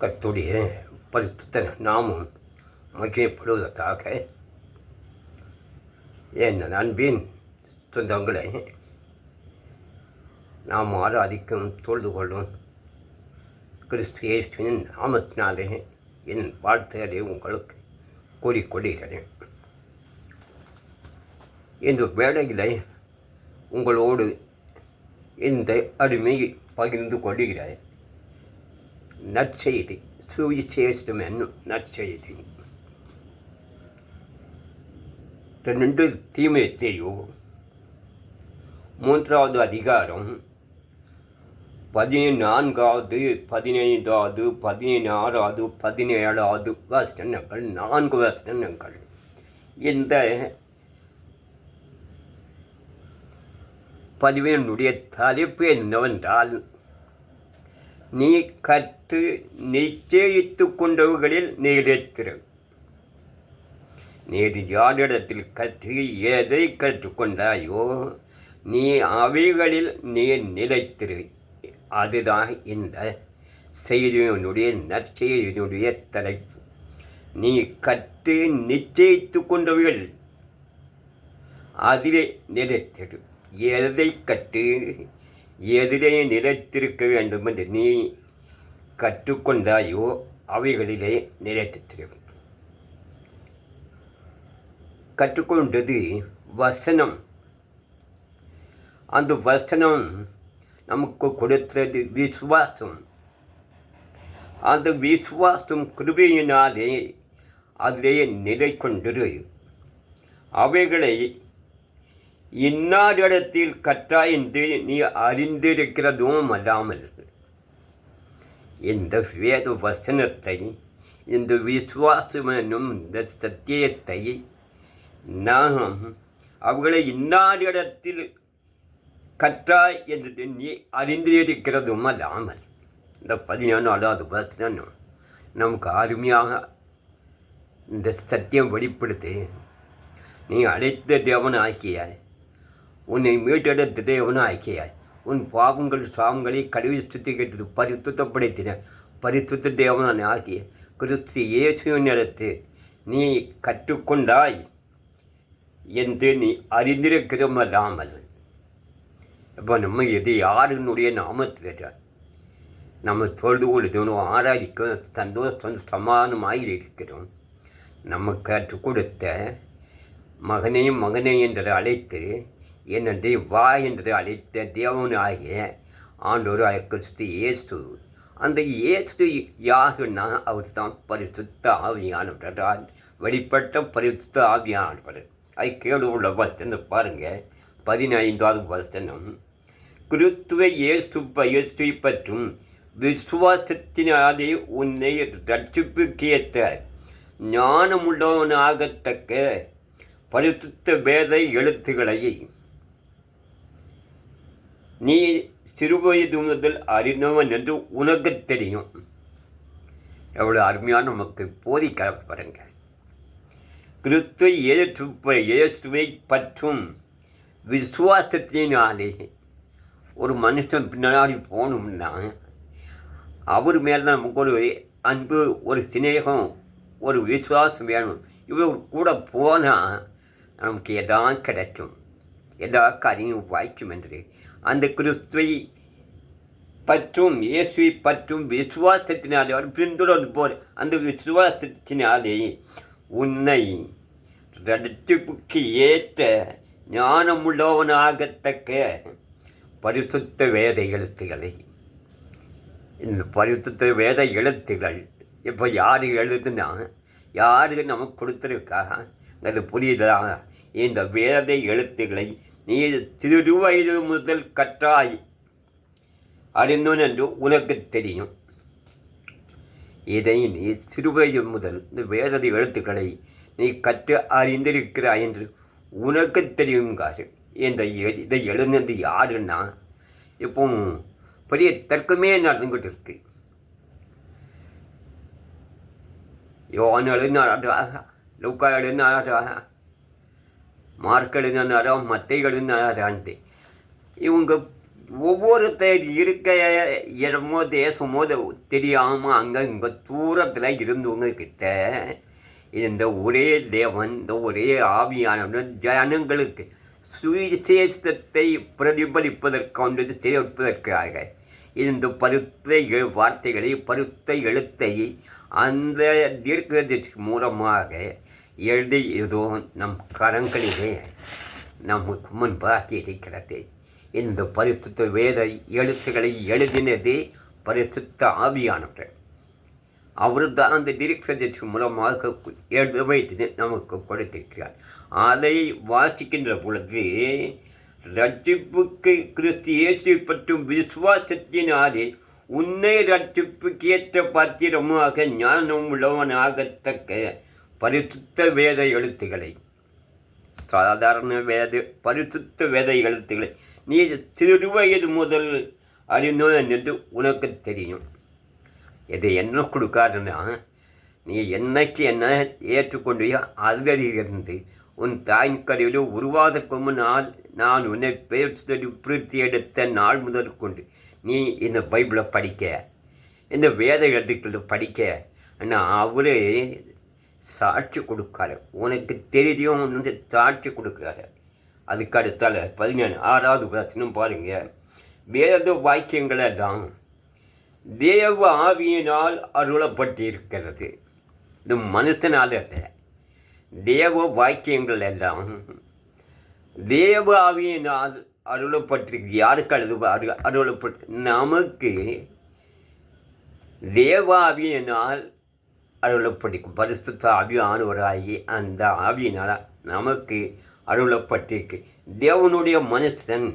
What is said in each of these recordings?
கத்துடைய பரிசுத்த நாமும் மகிமைப்படுவதற்காக என் அன்பின் சொந்தங்களை நாம் ஆராதிக்கும் தொழுது கொள்ளும் கிறிஸ்து இயேசுவின் நாமத்தினாலே என் வாழ்த்துகளை உங்களுக்கு கூறிக்கொள்கிறேன். இந்த வேலைகளை உங்களோடு இந்த அருமையை பகிர்ந்து கொள்கிறேன். நற்செய்தி சுவிசேஷம் என்னும் நற்செய்தி. ரெண்டு தீமையத்தையோ மூன்றாவது அதிகாரம் பதினான்காவது பதினைந்தாவது பதினாறாவது பதினேழாவது வசனங்கள் நான்கு வசனங்கள். இந்த பதிவினுடைய தலைப்பு என்னவென்றால் நீ கற்று நிச்சயித்து கொண்டவர்களில் நிலைத்திரு நீர் யாரிடத்தில் கற்று எதை கற்றுக்கொண்டாயோ நீ அவைகளில் நீ நிலைத்திரு. அதுதான் இந்த செய்தியினுடைய நற்செய்தியினுடைய தலைப்பு. நீ கற்று நிச்சயித்து கொண்டவர்கள் அதிலே நிலைத்திரு. எதை கற்று எதிரே நிலைத்திருக்க வேண்டும் என்று நீ கற்றுக்கொண்டாயோ அவைகளிலே நிலைத்திரு கற்றுக்கொண்டது வசனம். அந்த வசனம் நமக்கு கொடுத்தது விசுவாசம். அந்த விசுவாசம் கிருபையினாலே அதிலே நிலை கொண்டிரு அவைகளை இன்னாரிடத்தில் கற்றாய் என்று நீ அறிந்திருக்கிறதும் அல்லாமல். இந்த வேத வசனத்தை இந்த விசுவாசம் என்னும் இந்த சத்தியத்தை நாம் அவர்களை இன்னாரிடத்தில் கற்றாய் என்று நீ அறிந்திருக்கிறதும் அல்லாமல். இந்த பதினாலாவது வசனம் நமக்கு அருமையாக இந்த சத்தியம் வெளிப்படுத்து நீ அழைத்த தேவன் ஆக்கியாய் உன்னை மீட்டெடுத்த தேவனும் ஆக்கியாய். உன் பாவங்கள் சாவங்களை கழுவி சுத்திகரித்து பரிசுத்தப்படுத்தின. பரிசுத்த தேவன் ஆகிய கிறிஸ்து இயேசுவின் இடத்து நீ கற்றுக்கொண்டாய் என்று நீ அறிந்திருக்கிறோம் அல்லாமல் இப்போ நம்ம எது யாருனுடைய நாமத்தில் நம்ம தொழுது கொள்ளுதோம் ஆராதிக்கும் சந்தோஷம் சமானமாக இருக்கிறோம் நம்ம கற்றுக் கொடுத்த மகனையும் மகனை என்று அழைத்து என்னென்று வா என்று அழைத்த தேவனாகிய ஆண்டோர் கிறிஸ்து இயேசு. அந்த இயேசு யாருன்னா அவர் தான் பரிசுத்த ஆவியானவரால் வெளிப்பட்ட பரிசுத்த ஆவியானவர். அதை கேடு உள்ள வசனம் பாருங்கள் பதினைந்தாவது வசனம். கிறிஸ்துவ இயேசு இயேசுவை பற்றும் விசுவாசத்தினாலே உன்னை ரட்சிப்புக்கேற்ற ஞானமுள்ளவனாகத்தக்க பரிசுத்த வேத எழுத்துக்களை நீ சிறுவயது தூங்கத்தில் அறிந்தவன் என்று உனக்கு தெரியும். எவ்வளோ அருமையான நமக்கு போதிக்க பாருங்க. கிறிஸ்துவ இயேசு இயேசுவை பற்றும் விசுவாசத்தினாலே ஒரு மனுஷன் பின்னாடி போகணும்னா அவர் மேலே நமக்கு ஒரு அன்பு ஒரு சிநேகம் ஒரு விசுவாசம் வேணும். இவர் கூட போனால் நமக்கு எதா கிடைக்கும் எதா காரியம் வாய்க்கும் என்று அந்த கிறிஸ்துவை பற்றும் இயேசுவை பற்றும் விசுவாசத்தினாலே அவர் பின்தொடர்ந்து போர் அந்த விசுவாசத்தினாலே உன்னை ரட்சிப்புக்கு ஏற்ற ஞானமுள்ளவனாகத்தக்க பரிசுத்த வேத எழுத்துக்களை. இந்த பரிசுத்த வேத எழுத்துகள் இப்போ யார் எழுதுனா யாருக்கு நமக்கு கொடுத்துருக்கா? அது புரியுதா? இந்த வேத எழுத்துக்களை நீ சிறு முதல் கற்றாய் அறிந்தோன் என்று உனக்கு தெரியும். இதை நீ சிறுவயது முதல் இந்த வேத எழுத்துக்களை நீ கற்று அறிந்திருக்கிறாய் என்று உனக்கு தெரியும் காசு. இந்த இதை எழுந்தது யாருன்னா இப்போ பெரிய தர்க்கமே நடந்துக்கிட்டு இருக்கு யோன் எழுதினாரா லூக்கா எழுதினாரா மார்க் எழுதினாரா எழுதினாரான்ட்டு இவங்க ஒவ்வொருத்தர் இருக்க இடமோ தேசமோ தெரியாமல் அங்கே இங்கே தூரத்தில் இருந்தவங்க கிட்ட இந்த ஒரே தேவன் இந்த ஒரே ஆவியானவன் ஜனங்களுக்கு சுவிசேஷத்தை பிரதிபலிப்பதற்காக சேர்ப்பதற்காக இந்த பருத்த வார்த்தைகளை பருத்த எழுத்தை அந்த தீர்க்கதரிசி மூலமாக எழுதி ஏதோ நம் கரங்களிலே நமக்கு முன்பாக இருக்கிறது இந்த பரிசுத்த வேத எழுத்துக்களை எழுதினது பரிசுத்த ஆவியானவர் அவர் தான் அந்த தீர்க்கதரிசி மூலமாக எழுத வைத்து நமக்கு கொடுத்திருக்கிறார். அதை வாசிக்கின்ற பொழுது ரட்சிப்புக்கு கிறிஸ்து இயேசு பற்றும் விசுவாசத்தினாலே உன்னை ரட்சிப்புக்கு ஏற்ற பாத்திரமாக ஞானம் உள்ளவனாகத்தக்க பரிசுத்த வேத எழுத்துக்களை. சாதாரண வேத பரிசுத்த வேத எழுத்துக்களை. நீ திருவயது வயது முதல் அறிந்தோம் என்று உனக்கு தெரியும். இது என்ன கொடுக்காதுன்னா நீ என்னைக்கு என்ன ஏற்றுக்கொண்டியோ அதிலிருந்து உன் தாய் கடையில் உருவாத உருவாதற்கு முன்னால் நான் உன்னை பேசுதடி பிரித்தி எடுத்த நாள் முதல் கொண்டு நீ இந்த பைபிளை படிக்க. இந்த வேத எழுத்துக்களை படிக்க. ஆனால் அவரே சாட்சி கொடுக்காரு உனக்கு தெரியும் வந்து சாட்சி கொடுக்குறாரு அதுக்கு அடுத்தால பதினேழு ஆறாவது பிரச்சனும் பாருங்க. வேத வாக்கியங்களை தான். தேவ ஆவியினால் அருளப்பட்டிருக்கிறது. இது மனுஷனால் அல்ல. தேவ வாக்கியங்கள் எல்லாம் தேவ ஆவியினால் அருளப்பட்டிருக்கு. யாருக்கு அழுது அரு அருளப்பட்டு நமக்கு தேவாவியினால் அருளப்பட்டிருக்கும். பரிசுத்த ஆவியானவராகி அந்த ஆவியினால் நமக்கு அருளப்பட்டிருக்கு. தேவனுடைய மனுஷன்.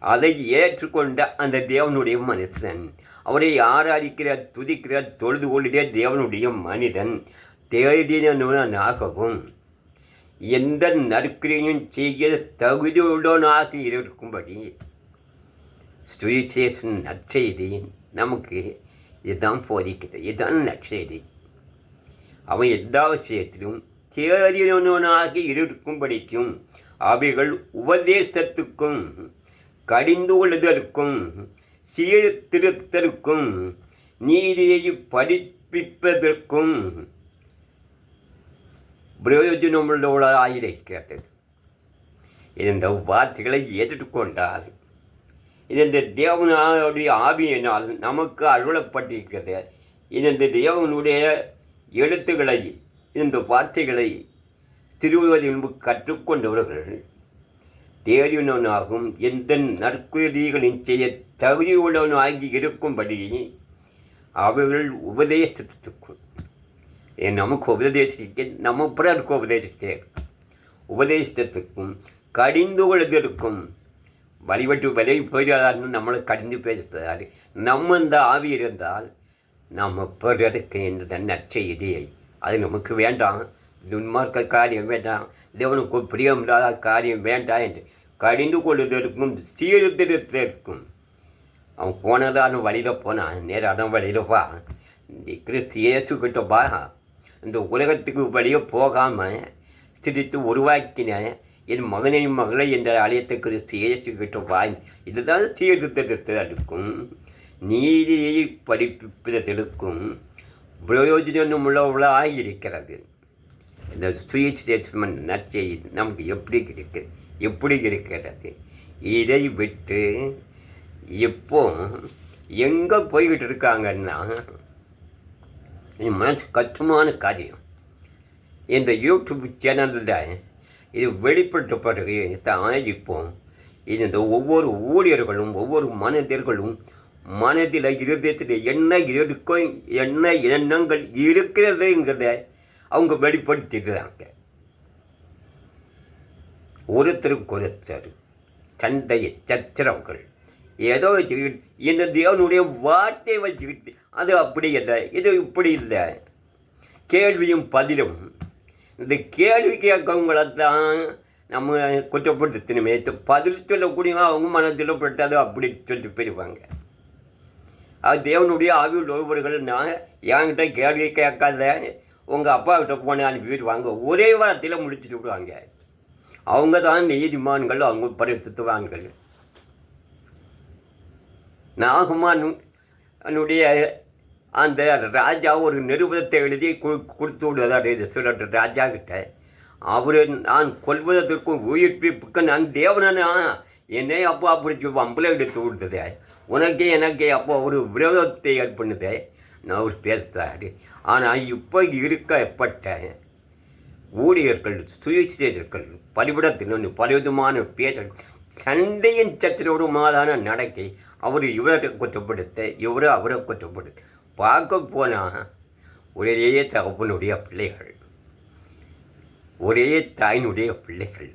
அதை ஏற்றுக்கொண்ட அந்த தேவனுடைய மனுஷன். அவரை ஆராதிக்கிற துதிக்கிற தொழுது கொள்கிற தேவனுடைய மனிதன் தேடினவனாகவும் எந்த நற்கிரையும் செய்ய தகுதியுடனாக இருக்கும்படி சுவிசேஷன் நற்செய்தி நமக்கு இதுதான் போதிக்கிறது. இதுதான் நற்செய்தி. அவன் எல்லா விஷயத்திலும் தேறினவனாக இருக்கும்படிக்கும் அவைகள் உபதேசத்துக்கும் கடிந்து கொள்ளுதற்கும் சீர்திருத்தலுக்கும் நீதியை படிப்பிப்பதற்கும் பிரயோஜனமுள்ளவளாயிருக்கிறது. இந்த வார்த்தைகளை ஏற்றுக்கொண்டால் இந்த தேவனுடைய ஆவியினால் நமக்கு அருளப்பட்டிருக்கிறது. இந்த தேவனுடைய எழுத்துக்களை இந்த வார்த்தைகளை திருவதில் கற்றுக்கொண்டவர்கள் தேறினவனாகும் எந்த நற்குதிகளின் செய்ய தகுதியுள்ளவனாகி இருக்கும்படி அவர்கள் உபதேசத்துக்கும் நமக்கு உபதேசிக்க நம்ம பிறருக்கு உபதேசிக்க உபதேசத்துக்கும் கடிந்து கொள்வதற்கும் வழிபட்டு விலை போயிடாதுன்னு நம்மளை கடிந்து பேசுகிறார் நம்ம இந்த ஆவி இருந்தால் நம்ம பிறருக்கு இந்த நற்செய்தியை அது நமக்கு வேண்டாம். துன்மார்க்க காரியம் வேண்டாம். தேவனுக்கு பிரியமில்லாத காரியம் வேண்டாம் என்று கடிந்து கொள்வதற்கும் சீர்திருத்தத்திற்கும். அவன் போனதான வழியில் போனான். நேரான வழியில் வா. நீ கிறிஸ்து இயேசுக்கிட்ட வா. இந்த உலகத்துக்கு வழியே போகாமல் சிரித்து உருவாக்கின என் மகனையும் மகளை என்ற ஆலயத்தை கிறிஸ்து இயேசுக்கிட்ட வா. இதுதான் இருக்கும் நீதியை படிப்பதற்கும் பிரயோஜனம் உள்ளவர்களாக இருக்கிறது இந்த சுயசேஷமன் நற்செய்தி நமக்கு எப்படி இருக்கு எப்படி இருக்கிறது? இதை விட்டு இப்போ எங்கே போய்கிட்டு இருக்காங்கன்னா இது மனசு கஷ்டமான காரியம். இந்த யூடியூப் சேனலில் இது வெளிப்பட்ட பிறகு தான் இப்போ இந்த ஒவ்வொரு ஊழியர்களும் ஒவ்வொரு மனிதர்களும் மனதில் இருதயத்தில் என்ன இருக்கும் என்ன எண்ணங்கள் இருக்கிறதுங்கிறத அவங்க வெளிப்படுத்திடுறாங்க. ஒருத்தருக்கு ஒருத்தர் சண்டை சச்சரவுகள். ஏதோ வச்சுக்கிட்டு இந்த தேவனுடைய வார்த்தையை வச்சுக்கிட்டு அது அப்படி இல்லை இது இப்படி இல்லை. கேள்வியும் பதிலும். இந்த கேள்வி கேட்கவங்களை தான் நம்ம குற்றப்படுத்தணுமே பதில் சொல்லக்கூடிய அவங்க மனதில் அது அப்படி சொல்லிட்டு போயிடுவாங்க தேவனுடைய ஆவியில் ஒருவர்கள் நான் என்கிட்ட கேள்வி கேட்காத உங்கள் அப்பா கிட்ட போன அனுப்பிடுவாங்க ஒரே வாரத்தில் முடிச்சுட்டு விடுவாங்க. அவங்க தான் நீதிமான்கள் அவங்க பரிசுத்துவான்கள். நாகமானுடைய அந்த ராஜா ஒரு நிருபத்தை எழுதி கொடுத்து விடுவதார் சில ராஜா கிட்ட. அவர் நான் கொள்வதற்கும் உயிர்ப்பிப்புக்கு நான் தேவனான என்னை அப்பா அப்படி வம்பளை எடுத்து விடுறது உனக்கே எனக்கே அப்போ ஒரு விரோதத்தை ஏற்படுது நான் அவர் பேசுகிறாரு ஆனால் இப்போ இருக்கப்பட்ட ஊழியர்கள் சுயசேதர்கள் பலிபிடத்தில் பலவிதமான பேச சண்டையின் சத்திரவுமாதான நடக்கை அவர் இவரை குற்றப்படுத்த இவரை அவரை குற்றப்படுத்த. பார்க்க போனால் ஒரே தகப்பனுடைய பிள்ளைகள். ஒரே தாயினுடைய பிள்ளைகள்.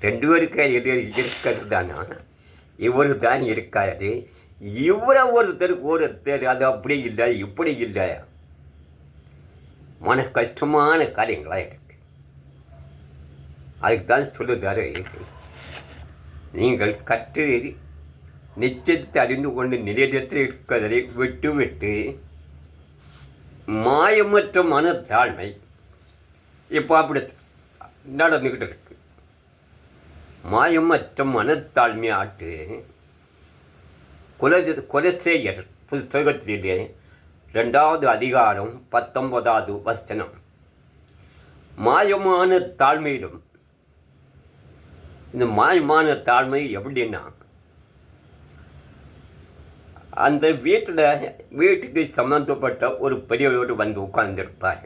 ரெண்டு பேருக்கு எதிர் இருக்கிறது தானா? இவர் தான் இருக்காரு. இவரை ஒருத்தருக்கு ஒருத்தர் அது அப்படி இல்லை இப்படி இல்லை. மன கஷ்டமான காரியங்களாக இருக்கு. அதுக்கு தான் சொல்லுதாரு நீங்கள் கற்று நிச்சயத்தை அறிந்து கொண்டு நிலையத்தில் இருக்கிறதை விட்டு விட்டு மாயமற்ற மனத்தாழ்மை இப்போ அப்படி நடந்துக்கிட்டு இருக்கு. மாயமற்ற மனத்தாழ்மை ஆட்டு குலஜ குலசேயர் புஸ்தகத்திலே ரெண்டாவது அதிகாரம் பத்தொன்பதாவது வசனம். மாயமான தாழ்மையிலும் இந்த மாயமான தாழ்மை எப்படின்னா அந்த வீட்டில் வீட்டுக்கு சம்மந்தப்பட்ட ஒரு பெரியவரோடு வந்து உட்கார்ந்துருப்பார்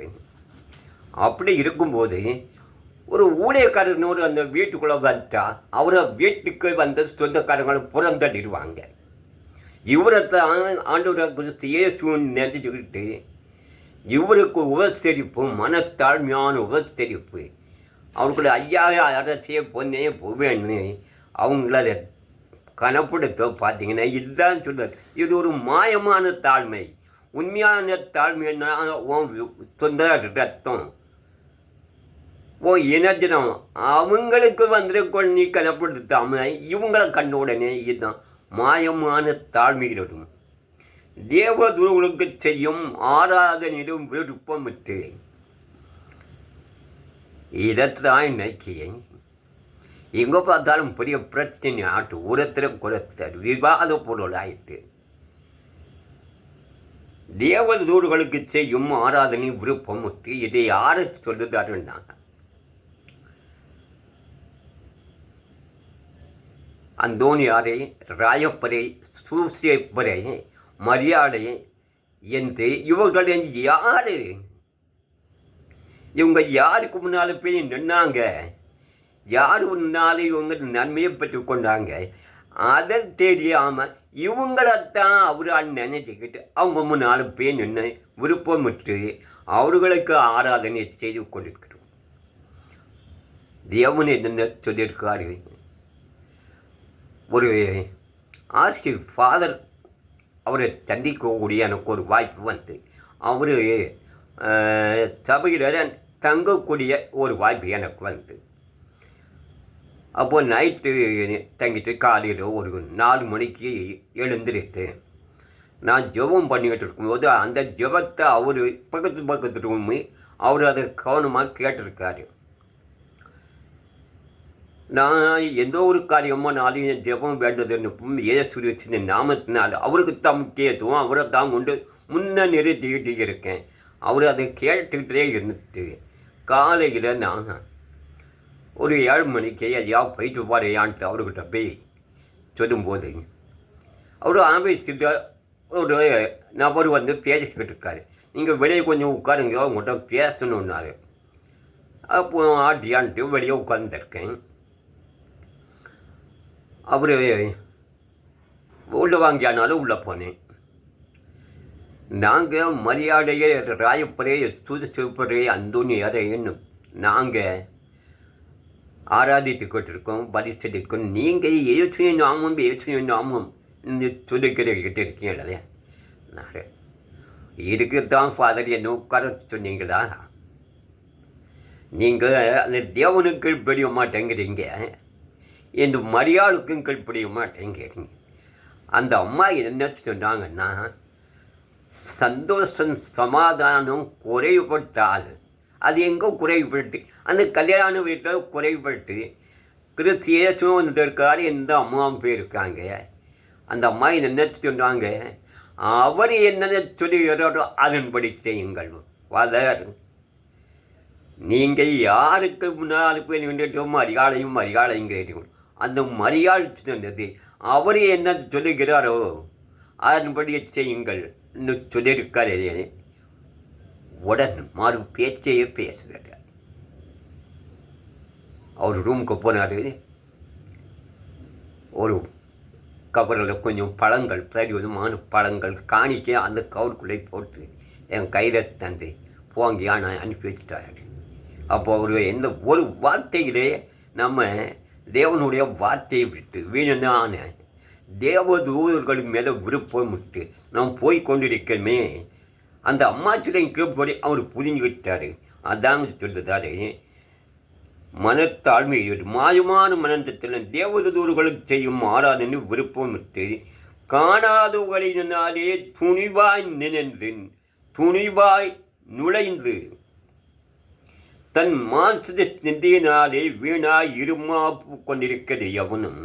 அப்படி இருக்கும்போது ஒரு ஊழியக்காரனோடு அந்த வீட்டுக்குள்ளே வந்தால் அவரை வீட்டுக்கு வந்த சொந்தக்காரங்களை புறந்தடிடுவாங்க இவரை தான் ஆண்டோட குறித்து இயேசுன்னு நினைச்சுக்கிட்டு இவருக்கு உபசரிப்பு மனத்தாழ்மையான உபசரிப்பு. அவருக்குள்ள ஐயா அரசிய பொண்ணே போவேன்னு அவங்கள கனப்படுத்த பார்த்தீங்கன்னா இதுதான் சொல்லுவார் இது ஒரு மாயமான தாழ்மை. உண்மையான தாழ்மைன்னா சொந்த ரத்தம் ஓ இனத்தினம் அவங்களுக்கு வந்திருக்கோள் நீ கனப்படுத்தாமல் இவங்களை கண்ட உடனே இதுதான் மாயமான தாழ்மையிலும் தேவதூர்களுக்கு செய்யும் ஆராதனையிலும் விருப்பமிட்டு இதைத்தான் இன்னைக்கு எங்கே பார்த்தாலும் பெரிய பிரச்சனை ஆட்டு ஒருத்தரை குரத்தர் விவாத பொருள் ஆயிட்டு. தேவதூர்களுக்கு செய்யும் ஆராதனை விருப்பம் இதை யாரை சொல்லுதாருன்னாங்க. அந்தோனியாரை ராயப்பரை சூசியப்பரை மரியாதை என்று இவர்கள் யார்? இவங்க யாருக்கு முன்னால் போய் நின்னாங்க? யார் முன்னால் இவங்க நன்மையை பெற்றுக்கொண்டாங்க அதை தெரியாமல் இவங்களைத்தான் அவரால் நினைச்சிக்கிட்டு அவங்க முன்னால் போய் நின்று விருப்பமிட்டு அவர்களுக்கு ஆராதனை செய்து கொண்டிருக்கிறோம். தேவன் என்ன சொல்லியிருக்காரு? ஒரு ஆர்சி ஃபாதர் அவரை சந்திக்கக்கூடிய எனக்கு ஒரு வாய்ப்பு வந்து. அவர் சபையில் தங்கக்கூடிய ஒரு வாய்ப்பு எனக்கு வந்து. அப்போது நைட்டு தங்கிட்டு காலையில் ஒரு நாலு மணிக்கு எழுந்திருத்து நான் ஜெபம் பண்ணிக்கிட்டு இருக்கும்போது அந்த ஜெபத்தை அவர் பக்கத்து பக்கத்து ரூமு அவர் அதை கவனமாக கேட்டிருக்காரு. நான் எந்த ஒரு காரியமாக நாளையும் ஜெபம் வேண்டதுன்னு ஏசுரி சின்ன நாமத்தினால் அவருக்கு தான் முக்கியத்துவம் அவரை தான் கொண்டு முன்ன நிறுத்திக்கிட்டு இருக்கேன். அவர் அதை கேட்டுக்கிட்டே இருந்துட்டு காலையில் நான் ஒரு ஏழு மணிக்கு ஐயா போயிட்டு பாருயான்ட்டு அவர்கிட்ட போய் சொல்லும்போது அவர் ஆஃபீஸ்கிட்ட ஒரு நபர் வந்து பேசிக்கிட்டு இருக்காரு. நீங்கள் வெளியே கொஞ்சம் உட்காருங்க உங்கள்கிட்ட பேசணுன்னாரு அப்போ ஆட்டியான்ட்டு வெளியே உட்காந்துருக்கேன் அவர் உள்ளே வாங்கியானாலும் உள்ளே போனேன். நாங்கள் மரியாதையை ராயப்பரே தூது சிவப்பரே அந்தோனியரைன்னு நாங்கள் ஆராதித்துக்கிட்டு இருக்கோம் பலிச்சிருக்கோம் நீங்கள் இயேசுவின் நாமம் இயேசுவின் நாமம் சொல்லிக்கிட்டு இருக்கீங்க இல்லையா? நான் இதுக்கு தான் ஃபாதர் என்ன உட்கார சொன்னீங்களா? நீங்கள் அந்த தேவனுக்கு பெரிய மாட்டேங்கிறீங்க என்று மரியாளுக்கும் கீழ்ப்படிய கேட்டீங்க அந்த அம்மா என்ன சொன்னாங்கன்னா சந்தோஷம் சமாதானம் குறைபட்டால் அது எங்கே குறைபட்டு அந்த கல்யாண வீட்டில் குறைபட்டு வந்துட்டு வந்திருக்காரு எந்த அம்மாவும் போயிருக்காங்க. அந்த அம்மா என்ன சொன்னாங்க அவர் என்னென்ன சொல்லுகிறாரோ அதன்படி செய்யுங்கள். வளர். நீங்கள் யாருக்கு முன்னால் போய் நின்றுட்டோ மரியாதையும் மரியாதையும் கேட்டீங்க அந்த மரியாள் சொன்னது. அவர் என்ன சொல்லுகிறாரோ அதன்படியே செய்யுங்கள் இன்னும் சொல்லியிருக்காரு உடன் மாறு பேச்சையே பேசுகிறார் அவர் ரூமுக்கு போனார். ஒரு கவரில் கொஞ்சம் பழங்கள் பிரயோஜனமான பழங்கள் காணிக்க அந்த கவருக்குள்ளே போட்டு என் கையில் தந்து போங்கியா நான் அனுப்பி வச்சுட்டாரு அப்போ அவர் எந்த ஒரு வார்த்தையிலே நம்ம தேவனுடைய வார்த்தையை விட்டு வீணனான தேவதூதர்கள் மேலே விருப்பம் விட்டு நாம் போய் கொண்டிருக்கமே. அந்த அம்மாச்சிலையும் கீழ்படி அவர் புரிஞ்சுக்கிட்டாரு அதாங்க சொல்லுதாரு மனத்தாழ்மையோடு மாயமான மனந்தத்தில் தேவதூர்களுக்கு செய்யும் ஆராதனை விருப்பம் விட்டு காணாதவர்களினாலே துணிவாய் நினைந்து துணிவாய் நுழைந்து தன் மாச சிந்தையினாலே வீணாய் இருமாப்பு கொண்டிருக்கிறது எவனும்.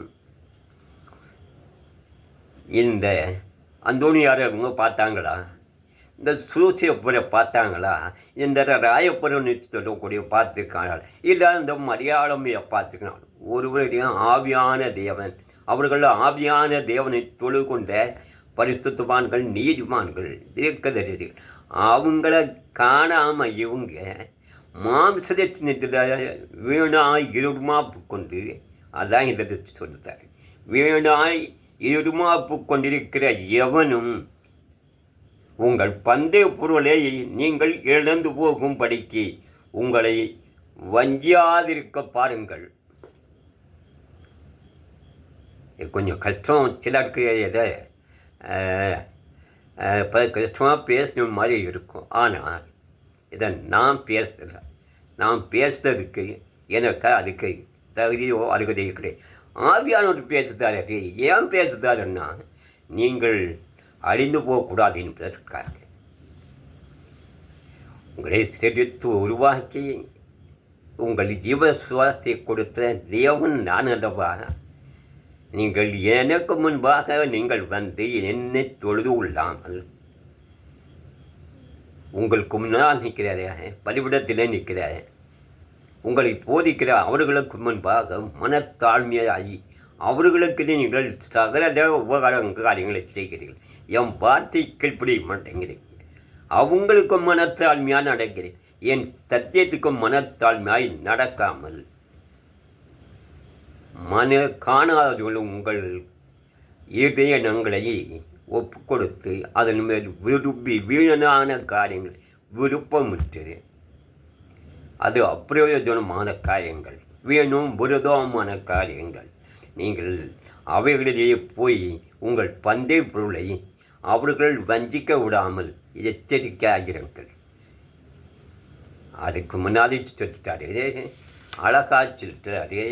இந்த அந்தோணியார் அவங்க பார்த்தாங்களா? இந்த சூசியப்புரை பார்த்தாங்களா? இந்த ராயப்புரம் சொல்லக்கூடிய பார்த்துக்கானால் இல்லை இந்த மலையாளமையை பார்த்துக்கலாம் ஒருவரையும் ஆவியான தேவன் அவர்கள் ஆவியான தேவனை தொழு கொண்ட பரிசுத்தவான்கள் நீதிமான்கள் தீர்க்கதரிசிகள் அவங்கள காணாமல் இவங்க மாம்சத்தினத்தில் வீணாய் இருமாப்பு கொண்டு அதான் இதை சொல்லுத்தார் வீணாய் இருமாப்பு கொண்டிருக்கிற எவனும் உங்கள் பந்தய பொருளை நீங்கள் இழந்து போகும்படிக்கு உங்களை வஞ்சியாதிருக்க பாருங்கள் கொஞ்சம் கஷ்டம் சிலருக்கு எதை கஷ்டமாக பேசணும் மாதிரி இருக்கும் ஆனால் இதை நான் பேசுகிறேன் நான் பேசுறதுக்கு எனக்கு அதுக்கு தகுதியோ அருகதையோ கிடையாது. ஆவியானோடு பேசுதாரு ஏன் பேசுதாருன்னா நீங்கள் அழிந்து போகக்கூடாது என்பதற்காக. உங்களை செழித்து உருவாக்கி உங்கள் ஜீவ சுவாசத்தை கொடுத்த தேவன் நான் அல்லவா? நீங்கள் எனக்கு முன்பாக நீங்கள் வந்து என்னை தொழுது கொள்ளாமல் உங்களுக்கு முன்னால் நிற்கிறாரே பலிவிடத்திலே நிற்கிறாரே உங்களை போதிக்கிற அவர்களுக்கு முன்பாக மனத்தாழ்மையாகி அவர்களுக்கு நீங்கள் சகல உபகார காரியங்களை செய்கிறீர்கள். என் வார்த்தை கீழ்ப்படி மாட்டேங்கிறீங்க அவங்களுக்கும் மனத்தாழ்மையாக நடக்கிறேன். என் சத்தியத்துக்கும் மனத்தாழ்மையாய் நடக்காமல். மன காணாதவர்கள் உங்கள் இதயங்களை ஒப்பு கொடுத்து அதன் மேல் விரும்பி வீணனான காரியங்கள் விருப்பமிட்டது அது அப்பிரயோஜனமான காரியங்கள் வேணும் விரதமான காரியங்கள். நீங்கள் அவைகளிலேயே போய் உங்கள் பந்தை பொருளை அவர்கள் வஞ்சிக்க விடாமல் எச்சரிக்கையாகிறீர்கள் அதுக்கு முன்னாடி சொல்லிட்டாரு அழகா சொல்லிட்டாரு.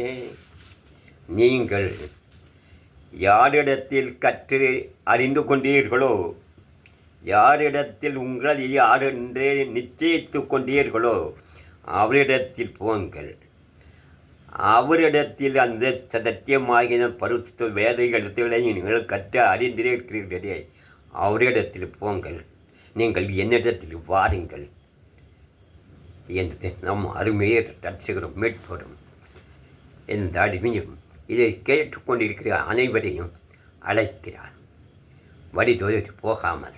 நீங்கள் யாரிடத்தில் கற்று அறிந்து கொண்டீர்களோ? யாரிடத்தில் உங்களை யாரென்று நிச்சயித்து கொண்டீர்களோ? அவரிடத்தில் போங்கள். அவரிடத்தில் அந்த சத்தியமாகின பருத்த வேத நீங்கள் கற்று அறிந்திருக்கிறீர்களே அவரிடத்தில் போங்கள். நீங்கள் என்னிடத்தில் வாருங்கள். என்று நம் அருமையை தரிசுகிறோம் மீட்பரும் இந்த அடிமையும் இதை கேட்டுக்கொண்டிருக்கிற அனைவரையும் அழைக்கிறார். வழி தொழில் போகாமல்.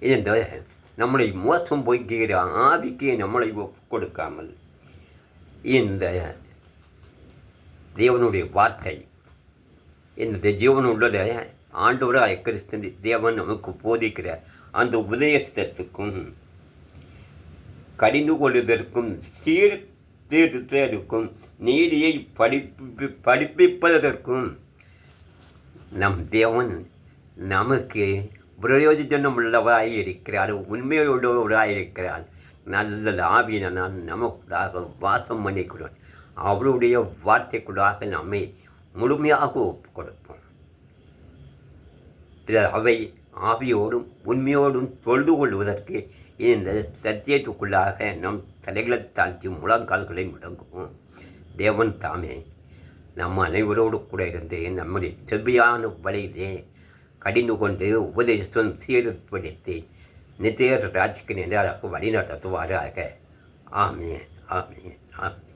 இந்த நம்மளை மோசம் போய்க்கிற ஆவிக்கு நம்மளை கொடுக்காமல் இந்த தேவனுடைய வார்த்தை இந்த ஜீவனுள்ள ஆண்டவராக கிறிஸ்து தேவன் நமக்கு போதிக்கிற அந்த உதயத்துக்கும் கடிந்து கொள்வதற்கும் சீர்திருத்தருக்கும் நீதியை படிப்பி படிப்பிப்பதற்கும் நம் தேவன் நமக்கு பிரயோஜனம் இருக்கிறார் உண்மையுள்ளவராய் இருக்கிறார் நல்ல ஆவியினால் நமக்குள்ளாக வாசம் பண்ணிக்கிறோம் அவருடைய வார்த்தைக்குள்ளாக நம்மை முழுமையாக ஒப்பு கொடுப்போம் அவை ஆவியோடும் உண்மையோடும் தொழுது கொள்வதற்கு இந்த சத்தியத்துக்குள்ளாக நம் தலைகளை தாழ்த்தி முழங்கால்களை முடங்குவோம் தேவன் தாமே. நம் அனைவரோடு கூட இருந்து நம்முடைய செவ்வியான வழியிலே கடிந்து கொண்டு உபதேசம் சீர்படுத்தி நித்திய ராட்சிக்கு நேராக வழிநடத்துவாராக. ஆமே ஆமே ஆமே